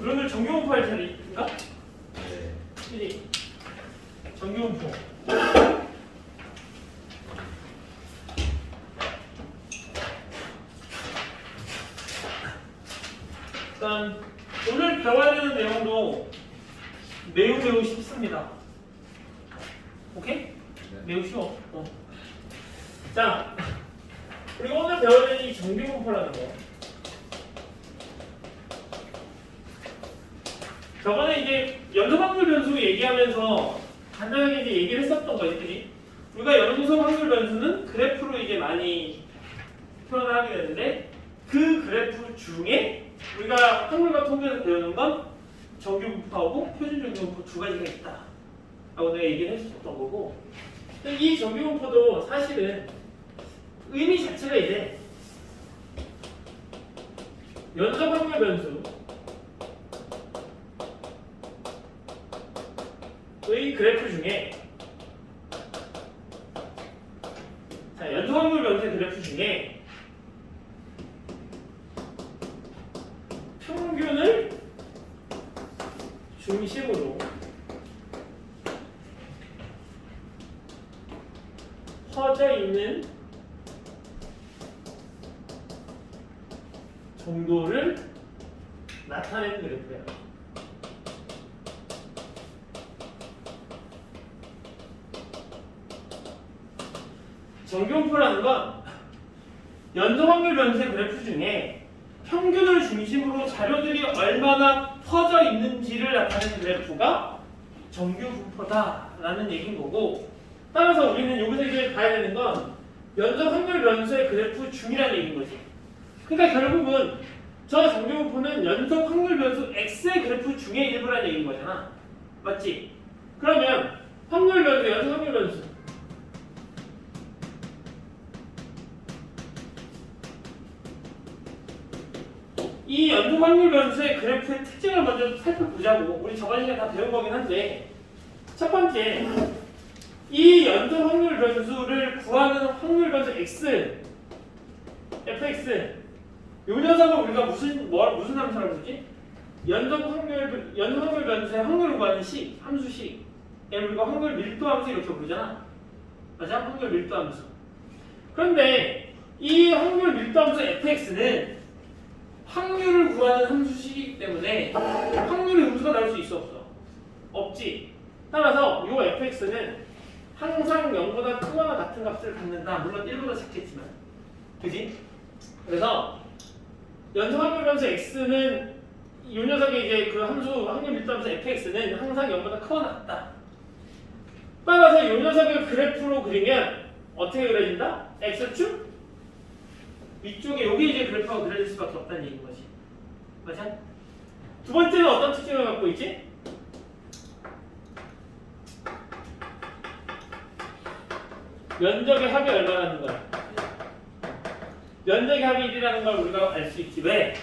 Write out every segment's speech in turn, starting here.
오늘 정규분포 할 차례인가? 네. 그지? 정규분포. 일단 오늘 배워야 되는 내용도 매우 매우 쉽습니다. 오케이? 매우 쉬워. 어. 자, 그리고 오늘 배워야 되는 이 정규분포라는 거. 저번에 이제 연속 확률 변수 얘기하면서 간단하게 이제 얘기를 했었던 거지. 우리가 연속 확률 변수는 그래프로 이제 많이 표현을 하게 되는데 그 그래프 중에 우리가 확률과 통계에서 배우는 건 정규 분포하고 표준 정규 분포 두 가지가 있다. 라고 내가 얘기를 했었던 거고 이 정규 분포도 사실은 의미 자체가 이제 연속 확률 변수. 의 그래프 중에 자 연속 확률 변수의 그래프 중에 평균을 중심으로 퍼져 있는 정도를 나타내는 그래프예요. 정교분포라는 건 연속 확률 변수의 그래프 중에 평균을 중심으로 자료들이 얼마나 퍼져 있는지를 나타내는 그래프가 정규 분포다라는 얘기인 거고 따라서 우리는 여기서 이제 봐야 되는 건 연속 확률 변수의 그래프 중이라는 얘기인 거지. 그러니까 결국은 저 정규분포는 연속 확률 변수 x의 그래프 중의 일부라는 얘기인 거잖아. 맞지? 그러면 확률 변수, 연속 확률 변수 이 연속 확률 변수의 그래프의 특징을 먼저 살펴보자고 우리 저번 시간에 다 배운 거긴 한데 첫 번째 이 연속 확률 변수를 구하는 확률 변수 x fx 요 녀석을 우리가 무슨 뭐 무슨 함수라고 부르지? 연속 확률 연속 확률 변수의 확률을 구하는 식 함수 식 얘를 우리가 확률 밀도 함수 이렇게 부르잖아 맞아? 확률 밀도 함수 그런데 이 확률 밀도 함수 fx는 확률을 구하는 함수식이기 때문에 확률의 음수가 나올 수 있어 없어? 없지. 따라서 이 fx는 항상 0보다 크거나 같은 값을 갖는다. 물론 1보다 작겠지만. 그지? 그래서 연속 확률 변수 x는 이 녀석의 이제 그 함수 확률 밀도함수 fx는 항상 0보다 크거나 같다. 따라서 이 녀석을 그래프로 그리면 어떻게 그려진다? x축 위쪽에 여기 이제 그래프가 그려질 수밖에 없다는 얘기인 거지. 맞아? 두 번째는 어떤 특징을 갖고 있지? 면적의 합이 얼마라는 거야? 면적의 합이 1이라는 걸 우리가 알 수 있지. 왜?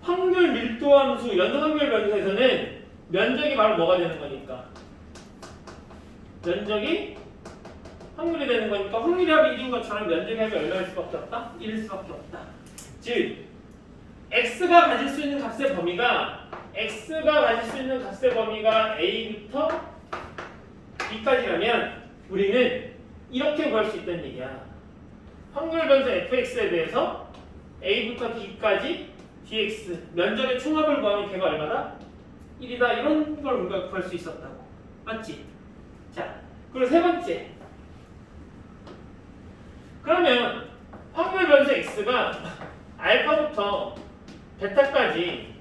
확률 밀도 함수, 연속 확률 변수에서는 면적이 바로 뭐가 되는 거니까? 면적이 확률이 되는 거니까 확률이 합이 1인 것처럼 면적의 합이 얼마일 수밖에 없다? 1일 수밖에 없다. 즉 x가 가질 수 있는 값의 범위가 x가 가질 수 있는 값의 범위가 a부터 b까지라면 우리는 이렇게 구할 수 있다는 얘기야. 확률 변수 fx에 대해서 a부터 b까지 dx 면적의 총합을 구하면 걔가 얼마다? 1이다 이런 걸 우리가 구할 수 있었다고. 맞지? 자, 그리고 세 번째 그러면 확률 변수 x가 알파부터 베타까지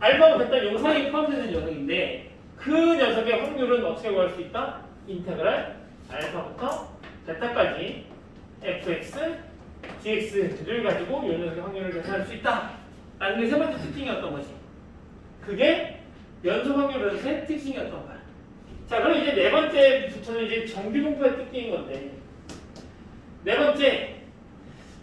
알파와 베타 요 사이에 포함되는 녀석인데 그 녀석의 확률은 어떻게 구할 수 있다? 인테그랄 알파부터 베타까지 fx dx를 가지고 요 녀석의 확률을 계산할 수 있다. 라는 게 세 번째 특징이었던 거지. 그게 연속 확률 변수의 특징이었던 거야. 자, 그럼 이제 네 번째 부터는 이제 정비분포의 특징인 건데 네 번째,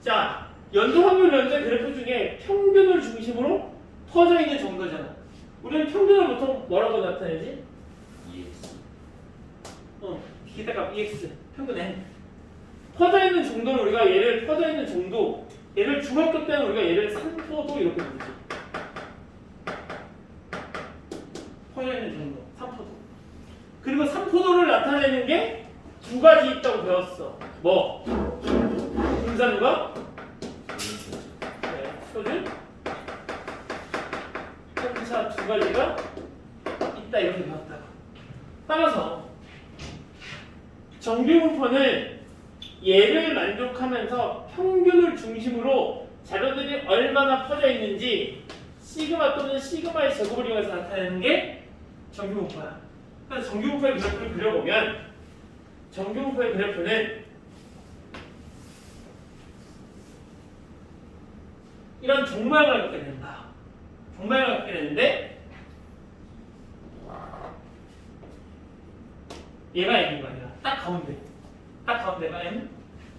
자 연속 확률 변수의 그래프 중에 평균을 중심으로 퍼져 있는 정도잖아. 우리는 평균을 보통 뭐라고 나타내지? EX. 어, 기대값 EX 평균 N. 퍼져 있는 정도를 우리가 얘를 퍼져 있는 정도 얘를 중학교 때는 우리가 얘를 산포도 이렇게 부르지. 퍼져 있는 정도, 산포도. 그리고 산포도를 나타내는 게 두 가지 있다고 배웠어. 뭐? 분산과 네, 표준, 편차 두 가지가 있다 이렇게 배웠다고. 따라서 정규분포는 얘를 만족하면서 평균을 중심으로 자료들이 얼마나 퍼져 있는지 시그마 또는 시그마의 제곱을 이용해서 나타내는 게 정규분포야. 그래서 정규분포의 그래프를 그려보면 정규분포의 그래프는 이런 종모양을 갖게 된다. 종모양을 갖게 되는데 얘가 M인 거 아니야. 딱 가운데. 딱 가운데가 M.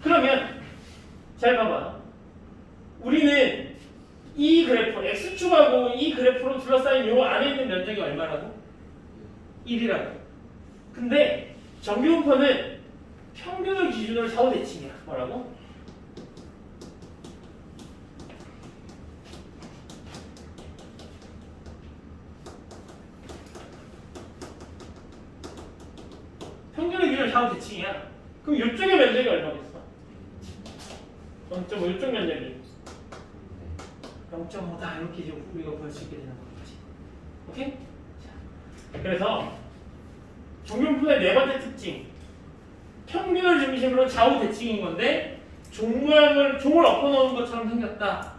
그러면 잘 봐봐. 우리는 이 그래프, X축하고 이 그래프로 둘러싸인 요 안에 있는 면적이 얼마라고? 1이라고. 근데 정규분포는 평균을 기준으로 좌우 대칭이야. 뭐라고? 평균의 기준으로 좌우 대칭이야. 그럼 이쪽의 면적이 얼마겠어? 0.5 이쪽 면적이 0.5다 이렇게 이제 우리가 볼 수 있게 되는 거지. 오케이? 자, 그래서 종균표의 네 번째 특징 평균을 중심으로 좌우 대칭인 건데 종 모양을 종을 엎어놓은 것처럼 생겼다.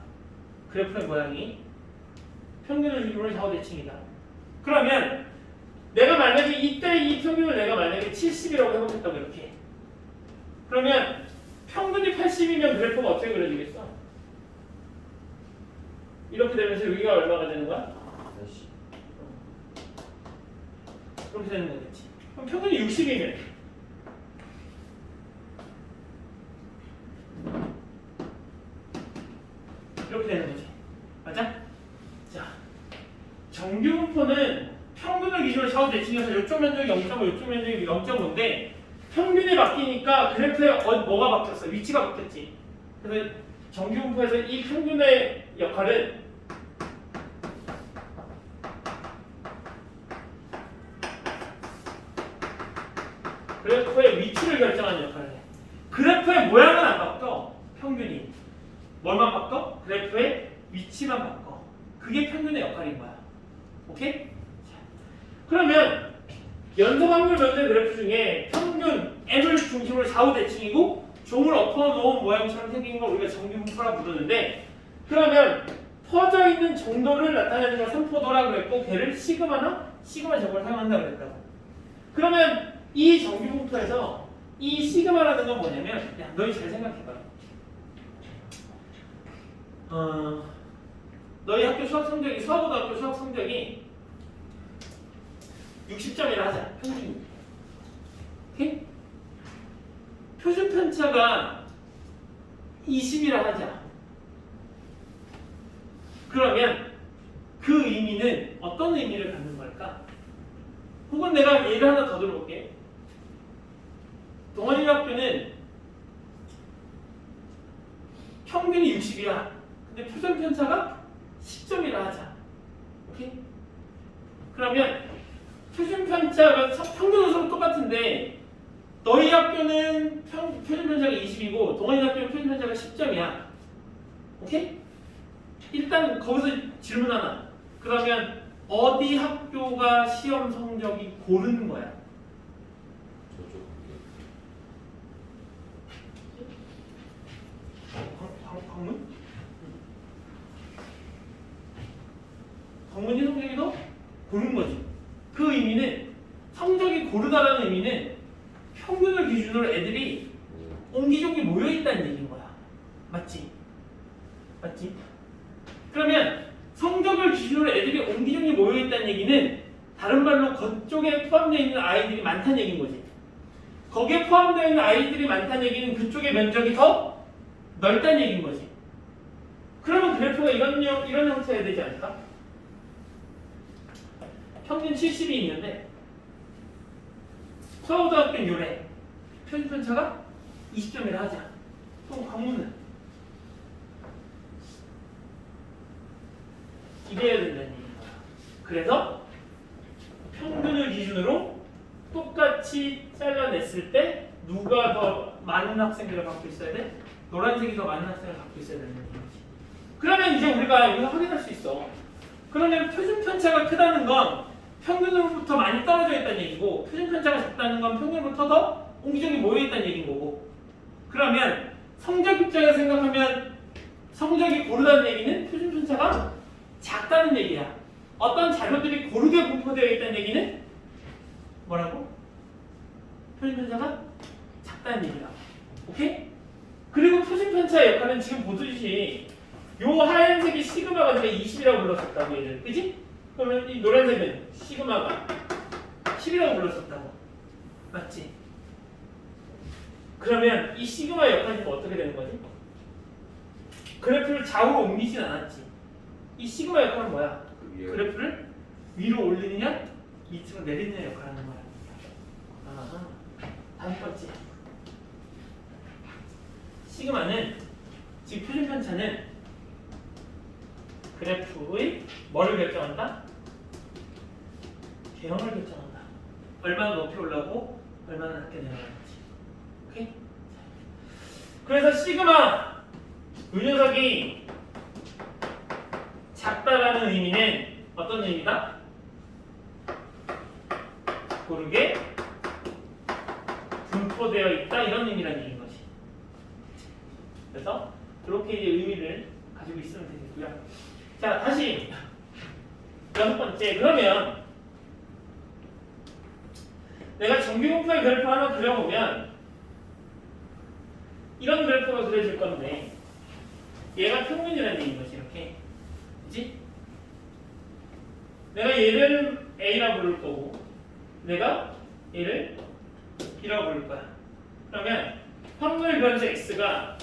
그래프의 모양이 평균을 중심으로 좌우 대칭이다. 그러면 내가 만약에 이때 이 평균을 내가 만약에 70이라고 해보겠다고 이렇게 그러면 평균이 80이면 그래프가 어떻게 그려지겠어? 이렇게 되면서 여기가 얼마가 되는 거야? 그렇게 되는 거겠지. 그럼 평균이 60이면 이렇게 되는 거지. 맞아? 자, 정규분포는 평균을 기준으로 좌우 대칭해서 이쪽 면적이 0.5, 이쪽 면적이 0.5인데 평균이 바뀌니까 그래프에 어, 뭐가 바뀌었어? 위치가 바뀌었지. 그래서 정규분포에서 이 평균의 역할은 그래프의 위치를 결정하는 역할을 해. 그래프의 모양은 안 바뀌어. 평균이. 뭘만 바뀌어? 그래프의 위치만 바뀌어. 그게 평균의 역할인 거야. 오케이? 자, 그러면 연속 확률 면적 그래프 중에 m을 중심으로 좌우 대칭이고 종을 엎어 놓은 모양처럼 생긴 걸 우리가 정규분포라 부르는데 그러면 퍼져 있는 정도를 나타내는 걸 삼포도라 그랬고 걔를 시그마나 시그마 제곱을 사용한다 그랬다고. 그러면 이 정규분포에서 이 시그마라는 건 뭐냐면 야 너희 잘 생각해봐. 어, 너희 학교 수학 성적이 수학고등학교 수학 성적이 60점이라 하자 평균. 오케이? 표준 편차가 20이라 하자. 그러면 그 의미는 어떤 의미를 갖는 걸까? 혹은 내가 예를 하나 더 들어볼게. 동아리 학교는 평균이 60이야. 근데 표준 편차가 10점이라 하자. 오케이? 그러면 표준 편차가 평균은 서로 똑같은데 너희 학교는 평, 표준 편차가 20이고 동아리 학교는 표준 편차가 10점이야. 오케이? 일단 거기서 질문 하나. 그러면 어디 학교가 시험 성적이 고른 거야? 저쪽 광문? 광문이 성적이 더 고른 거지. 그 의미는 성적이 고르다라는 의미는 평균을 기준으로 애들이 옹기종기 모여 있다는 얘기인 거야. 맞지? 맞지? 그러면 성적을 기준으로 애들이 옹기종기 모여 있다는 얘기는 다른 말로 그쪽에 포함되어 있는 아이들이 많다는 얘기인 거지. 거기에 포함되어 있는 아이들이 많다는 얘기는 그쪽의 면적이 더 넓다는 얘기인 거지. 그러면 그래프가 이런 형- 이런 형태여야 되지 않을까? 평균 70이 있는데 서울고등학교는 요래 표준편 차가 20점이라 하자. 또 과문은 이래야 된다는 얘기입니다. 그래서 평균을 기준으로 똑같이 잘라냈을 때 누가 더 많은 학생들을 갖고 있어야 돼? 노란색이 더 많은 학생을 갖고 있어야 되는 얘기지. 그러면 이제 우리가 여기서 확인할 수 있어. 그러면 표준 편차가 크다는 건 평균으로부터 많이 떨어져 있다는 얘기고 표준 편차가 작다는 건 평균으로부터 더 옹기종이 모여 있다는 얘기인 거고. 그러면 성적 입장에서 생각하면 성적이 고르다는 얘기는 표준 편차가 작다는 얘기야. 어떤 자료들이 고르게 분포되어 있다는 얘기는 뭐라고? 표준 편차가 작다는 얘기다. 오케이? 그리고 표준 편차의 역할은 지금 보듯이 요 하얀색이 시그마가 우리가 20이라고 불렀었다고 얘를 그지? 그러면 이 노란색은 시그마가 10이라고 불렀었다고 맞지? 그러면 이 시그마 역할이 어떻게 되는 거지? 그래프를 좌우로 옮기진 않았지 이 시그마 역할은 뭐야? 그 그래프를 위로 올리느냐 밑으로 내리느냐 역할을 하는 거야. 다섯 번째 시그마는 지금 표준 편차는 그래프의 뭐를 결정한다? 개형을 결정한다. 얼마나 높이 올라오고 얼마나 낮게. 오케이? 그래서 시그마 이 녀석이 작다라는 의미는 어떤 의미다? 고르게 분포되어 있다 이런 의미라는 얘기인 거지. 그래서 이렇게 이제 의미를 가지고 있으면 되겠고요. 자 다시 여섯 번째 그러면 내가 정규분포의 그래프 하나 그려보면 이런 그래프가 그려질 건데 얘가 평균이라는 얘기인 거지 이렇게 그지? 내가 얘를 A라 부를 거고 내가 얘를 B라고 부를 거야 그러면 확률 변수 X가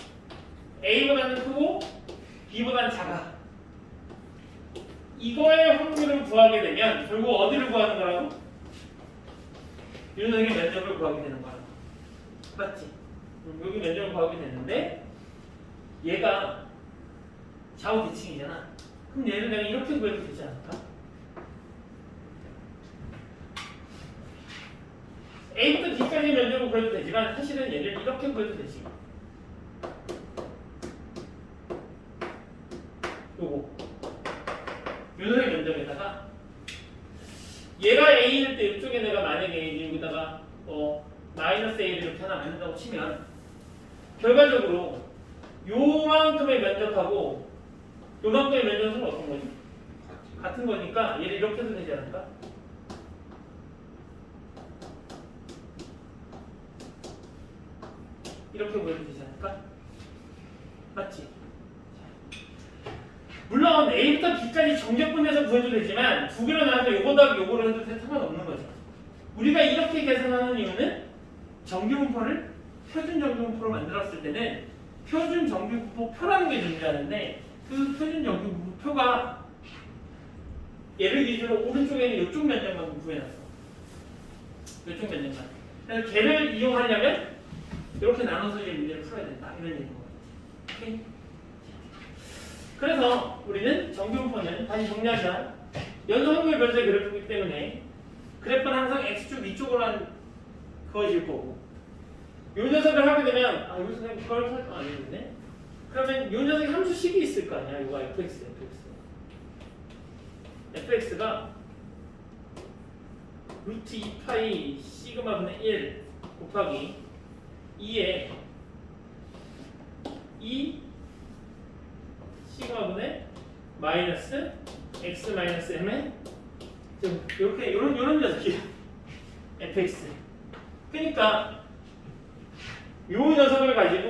A보다는 크고 B보다는 작아 이거의 확률을 구하게 되면 결국 어디를 구하는 거라고? 윤석의 면적을 구하게 되는 거야. 맞지? 음, 여기 면적을 구하게 되는데 얘가 좌우 대칭이잖아. 그럼 얘를 내가 이렇게 구해도 되지 않을까? A부터 B까지 면적을 구해도 되지만 사실은 얘를 이렇게 구해도 되지. 요거. 윤호의 면적에다가 얘가 A일 때 이쪽에 내가 만약에 여기다가 어 마이너스 A를 이렇게 하나 만든다고 치면 결과적으로 요만큼의 면적하고 요만큼의 면적은 어떤 거지? 같은 거니까 얘를 이렇게 해도 되지 않을까? 이렇게 보여도 되지 않을까? 맞지? 물론 A부터 B까지 정적분해서 구해도 되지만 두 개로 나눠서 요거 더하기 요거를 해도 돼- 상관없는 거죠. 우리가 이렇게 계산하는 이유는 정규분포를 표준 정규분포로 만들었을 때는 표준 정규분포 표라는 게 존재하는데 그 표준 정규분포 표가 얘를 기준으로 오른쪽에는 이쪽 면적만 구해놨어. 이쪽 면적만. 그래서 걔를 이용하려면 이렇게 나눠서 이 문제를 풀어야 된다. 이런 얘기인 거예요. 오케이? 그래서 우리는 정규분포는 다시 정리하자. 연소 확률 변수의 그래프이기 때문에 그래프는 항상 x축 위쪽으로 한 그어질 거고 요 녀석을 하게 되면 아 그냥 그걸 설정 안 해줬네. 그러면 요 녀석이 함수식이 있을 거 아니야. 이거 fx, fx. fx가 루트 2파이 시그마 분의 1 곱하기 2에 2 시그마 분의 마이너스 x 마이너스 m에 이렇게 이런 이런 녀석이야 fx. 그러니까 요 녀석을 가지고